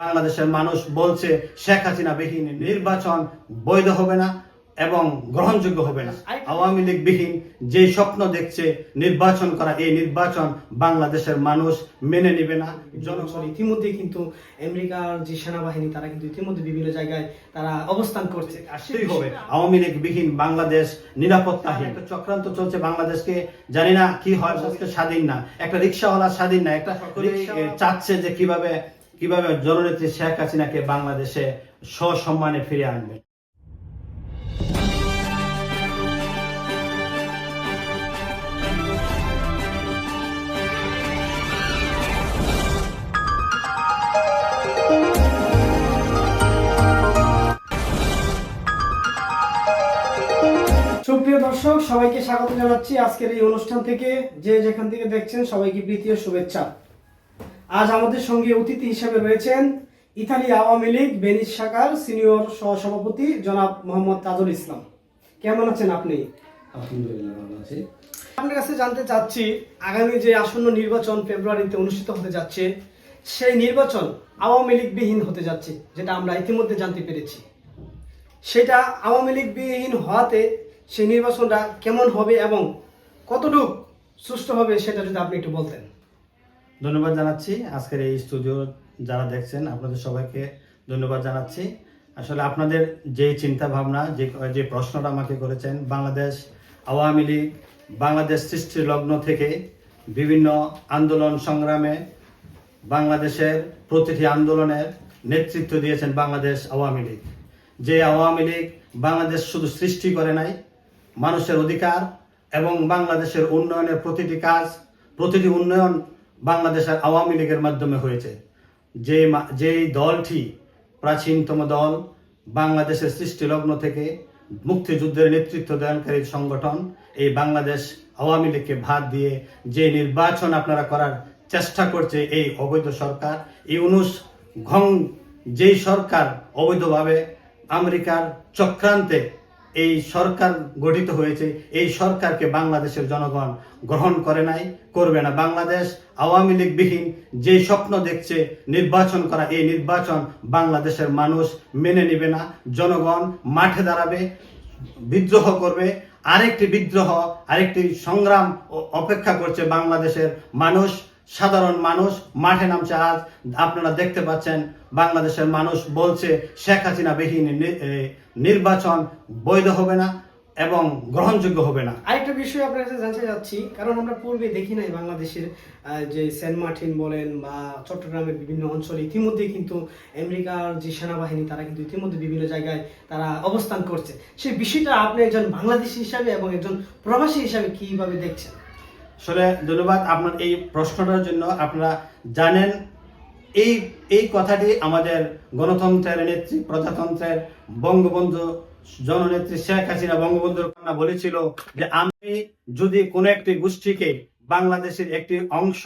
বাংলাদেশের মানুষ বলছে শেখ হাসিনা বিহীন নির্বাচন বৈধ হবে না এবং গ্রহণযোগ্য হবে না। আওয়ামী লীগ বিহীন যে স্বপ্ন দেখছে নির্বাচন করা এই নির্বাচন বাংলাদেশের মানুষ মেনে নেবে না। জনগণ ইতিমধ্যে কিন্তু আমেরিকার যে সেনাবাহিনী তারা কিন্তু ইতিমধ্যে বিভিন্ন জায়গায় তারা অবস্থান করছে। আসতেই হবে। আওয়ামী লীগ বিহীন বাংলাদেশ নিরাপত্তাহীন। একটা চক্রান্ত চলছে বাংলাদেশকে। জানি না কি হয় স্বাধীন না। একটা রিক্সাওয়ালা স্বাধীন না। একটা চাচ্ছে যে কীভাবে কীভাবে জননেত্রী শেখ হাসিনাকে বাংলাদেশে সসম্মানে ফিরে আনবে। সুপ্রিয় দর্শক, সবাইকে স্বাগত জানাচ্ছি আজকের এই অনুষ্ঠান থেকে। যে যেখান থেকে দেখছেন সবাইকে প্রীতি শুভেচ্ছা। আজ আমাদের সঙ্গে অতিথি হিসেবে রয়েছেন ইতালি আওয়ামী লীগ বেনিস শাখার সিনিয়র সহসভাপতি জনাব মোহাম্মদ তাজুল ইসলাম। কেমন আছেন আপনি? আলহামদুলিল্লাহ ভালো আছি। আপনার কাছে জানতে চাচ্ছি আগামী যে আসন্ন নির্বাচন ফেব্রুয়ারিতে অনুষ্ঠিত হতে যাচ্ছে সেই নির্বাচন আওয়ামী লীগবিহীন হতে যাচ্ছে যেটা আমরা ইতিমধ্যে জানতে পেরেছি। সেটা আওয়ামী লীগবিহীন হওয়াতে সেই নির্বাচনটা কেমন হবে এবং কতটুকু সুষ্ঠু হবে সেটা যদি আপনি একটু বলতেন। ধন্যবাদ জানাচ্ছি। আজকের এই স্টুডিও যারা দেখছেন, আপনাদের সবাইকে ধন্যবাদ জানাচ্ছি। আসলে আপনাদের যে চিন্তা ভাবনা যে যে প্রশ্নটা আমাকে করেছেন, বাংলাদেশ আওয়ামী লীগ, বাংলাদেশ সৃষ্টির লগ্ন থেকে বিভিন্ন আন্দোলন সংগ্রামে বাংলাদেশের প্রতিটি আন্দোলনের নেতৃত্ব দিয়েছেন বাংলাদেশ আওয়ামী লীগ। যে আওয়ামী লীগ বাংলাদেশ শুধু সৃষ্টি করে নাই, মানুষের অধিকার এবং বাংলাদেশের উন্নয়নের প্রতিটি কাজ, প্রতিটি উন্নয়ন বাংলাদেশের আওয়ামী লীগের মাধ্যমে হয়েছে। যে যেই দলটি প্রাচীনতম দল বাংলাদেশের সৃষ্টিলগ্ন থেকে মুক্তিযুদ্ধের নেতৃত্ব দানকারী সংগঠন, এই বাংলাদেশ আওয়ামী লীগকে ভাত দিয়ে যে নির্বাচন আপনারা করার চেষ্টা করছে এই অবৈধ সরকার, ইউনুস ঘং, যেই সরকার অবৈধভাবে আমেরিকার চক্রান্তে এই সরকার গঠিত হয়েছে, এই সরকারকে বাংলাদেশের জনগণ গ্রহণ করে নাই, করবে না। বাংলাদেশ আওয়ামী লীগ বিহীন যে স্বপ্ন দেখছে নির্বাচন করা, এই নির্বাচন বাংলাদেশের মানুষ মেনে নেবে না। জনগণ মাঠে দাঁড়াবে, বিদ্রোহ করবে। আরেকটি বিদ্রোহ, আরেকটি সংগ্রাম অপেক্ষা করছে বাংলাদেশের মানুষ। সাধারণ মানুষ মাঠে নামছে আজ। আপনারা দেখতে পাচ্ছেন, বাংলাদেশের মানুষ বলছে, শেখ হাসিনা বিহীন নির্বাচন বৈধ হবে না এবং গ্রহণযোগ্য হবে না। আরেকটা বিষয় আপনার কাছে জানতে চাচ্ছি, কারণ আমরা পূর্বে দেখি নাই বাংলাদেশের যে সেন্ট মার্টিন বলেন বা চট্টগ্রামের বিভিন্ন অঞ্চলে ইতিমধ্যে কিন্তু আমেরিকার যে সেনাবাহিনী, তারা কিন্তু ইতিমধ্যে বিভিন্ন জায়গায় তারা অবস্থান করছে। সেই বিষয়টা আপনি একজন বাংলাদেশি হিসাবে এবং একজন প্রবাসী হিসাবে কীভাবে দেখছেন? আসলে ধন্যবাদ, আপনার এই প্রশ্নটার জন্য। আপনারা জানেন, এই এই কথাটি আমাদের গণতন্ত্রের নেত্রী, প্রজাতন্ত্রের বঙ্গবন্ধু, জননেত্রী শেখ হাসিনা বঙ্গবন্ধুর কন্যা বলেছিল যে, আমি যদি কোনো একটি গোষ্ঠীকে বাংলাদেশের একটি অংশ,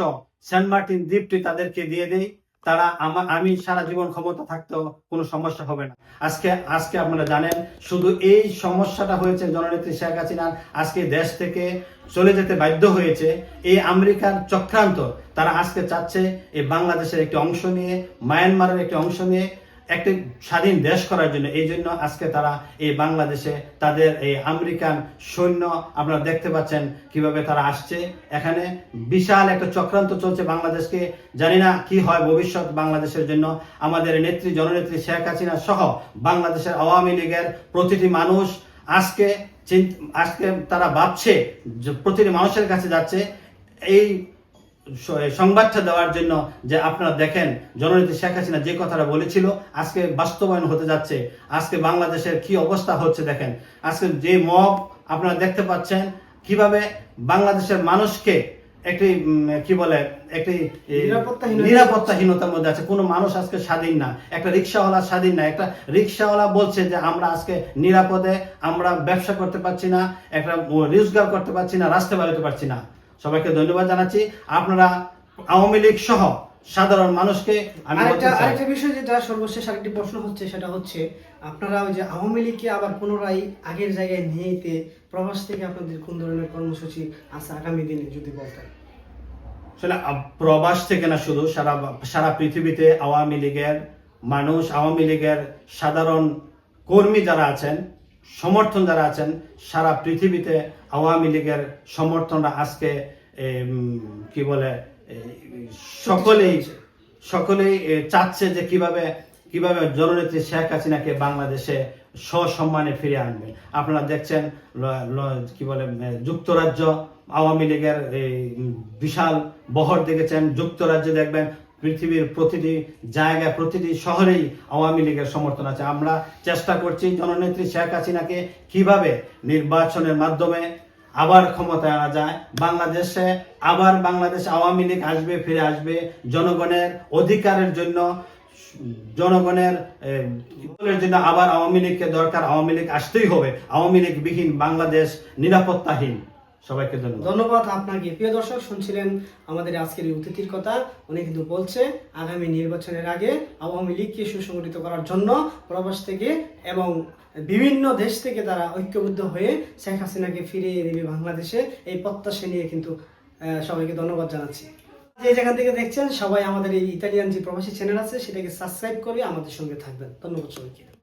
সেন্ট মার্টিন দ্বীপটি তাদেরকে দিয়ে দেই তারা আমার আমি সারা জীবন ক্ষমতা থাকতেও কোনো সমস্যা হবে না। আজকে আজকে আপনারা জানেন, শুধু এই সমস্যাটা হয়েছে জননেত্রী শেখ হাসিনার। আজকে দেশ থেকে চলে যেতে বাধ্য হয়েছে এই আমেরিকার চক্রান্ত। তারা আজকে চাচ্ছে এই বাংলাদেশের একটি অংশ নিয়ে, মায়ানমারের একটি অংশ নিয়ে একটি স্বাধীন দেশ করার জন্য। এই জন্য আজকে তারা এই বাংলাদেশে তাদের এই আমেরিকান সৈন্য আপনারা দেখতে পাচ্ছেন কীভাবে তারা আসছে। এখানে বিশাল একটা চক্রান্ত চলছে বাংলাদেশকে। জানি না কি হয় ভবিষ্যৎ বাংলাদেশের জন্য। আমাদের নেত্রী, জননেত্রী শেখ হাসিনা সহ বাংলাদেশের আওয়ামী লীগের প্রতিটি মানুষ আজকে আজকে তারা ভাবছে প্রতিটি মানুষের কাছে যাচ্ছে। এই সংবাদটা দেওয়ার জন্য যে আপনারা দেখেন জননেত্রী শেখ হাসিনা যে কথাটা বলেছিল আজকে বাস্তবায়ন হতে যাচ্ছে। আজকে বাংলাদেশের কি অবস্থা হচ্ছে দেখেন। আজকে যে মব আপনারা দেখতে পাচ্ছেন কীভাবে বাংলাদেশের মানুষকে একটি কি বলে একটি নিরাপত্তাহীনতার মধ্যে আছে। কোনো মানুষ আজকে স্বাধীন না। একটা রিক্সাওয়ালা স্বাধীন না। একটা রিক্সাওয়ালা বলছে যে আমরা আজকে নিরাপদে আমরা ব্যবসা করতে পারছি না একটা রোজগার করতে পারছি না রাস্তা বেরোতে পারছি না। সবাইকে ধন্যবাদ জানাচ্ছি। আপনারা আওয়ামী লীগ সহ সাধারণ মানুষকে আরেকটা আরেকটা বিষয় যেটা সর্বশেষ আরেকটি প্রশ্ন হচ্ছে সেটা হচ্ছে আপনারা ওই যে আওয়ামী লীগকে আবার পুনরায় আগের জায়গায় নিয়ে যেতে প্রবাস থেকে আপনাদের কোন ধরনের কর্মসূচি আছে আগামী দিনে যদি বলতেন? আসলে প্রবাস থেকে না শুধু সারা সারা পৃথিবীতে আওয়ামী লীগের মানুষ আওয়ামী লীগের সাধারণ কর্মী যারা আছেন সমর্থন যারা আছেন, সারা পৃথিবীতে আওয়ামী লীগের সমর্থনরা আজকে কি বলে সকলেই সকলেই চাচ্ছে যে কীভাবে কীভাবে জননেত্রী শেখ হাসিনাকে বাংলাদেশে সসম্মানে ফিরে আনবে। আপনারা দেখছেন কি বলে যুক্তরাজ্য আওয়ামী লীগের বিশাল বহর দেখেছেন। যুক্তরাজ্যে দেখবেন পৃথিবীর প্রতিটি জায়গায়, প্রতিটি শহরেই আওয়ামী লীগের সমর্থন আছে। আমরা চেষ্টা করছি জননেত্রী শেখ হাসিনাকে কীভাবে নির্বাচনের মাধ্যমে আবার ক্ষমতায় আনা যায়। বাংলাদেশে আবার বাংলাদেশ আওয়ামী লীগ আসবে, ফিরে আসবে। জনগণের অধিকারের জন্য, জনগণের জন্য আবার আওয়ামী লীগকে দরকার। আওয়ামী লীগ আসতেই হবে। আওয়ামী লীগ বিহীন বাংলাদেশ নিরাপত্তাহীন। সবাইকে ধন্যবাদ। ধন্যবাদ আপনাকে। প্রিয় দর্শক, শুনছিলেন আমাদের আজকের এই অতিথির কথা। উনি কিন্তু বলছে, আগামী নির্বাচনের আগে আওয়ামী লীগকে সুসংগঠিত করার জন্য প্রবাস থেকে এবং বিভিন্ন দেশ থেকে তারা ঐক্যবদ্ধ হয়ে শেখ হাসিনাকে ফিরিয়ে দেবে বাংলাদেশে, এই প্রত্যাশা নিয়ে কিন্তু সবাইকে ধন্যবাদ জানাচ্ছি। যে যেখান থেকে দেখছেন, সবাই আমাদের এই ইতালিয়ান যে প্রবাসী চ্যানেল আছে, সেটাকে সাবস্ক্রাইব করে আমাদের সঙ্গে থাকবেন। ধন্যবাদ সবাইকে।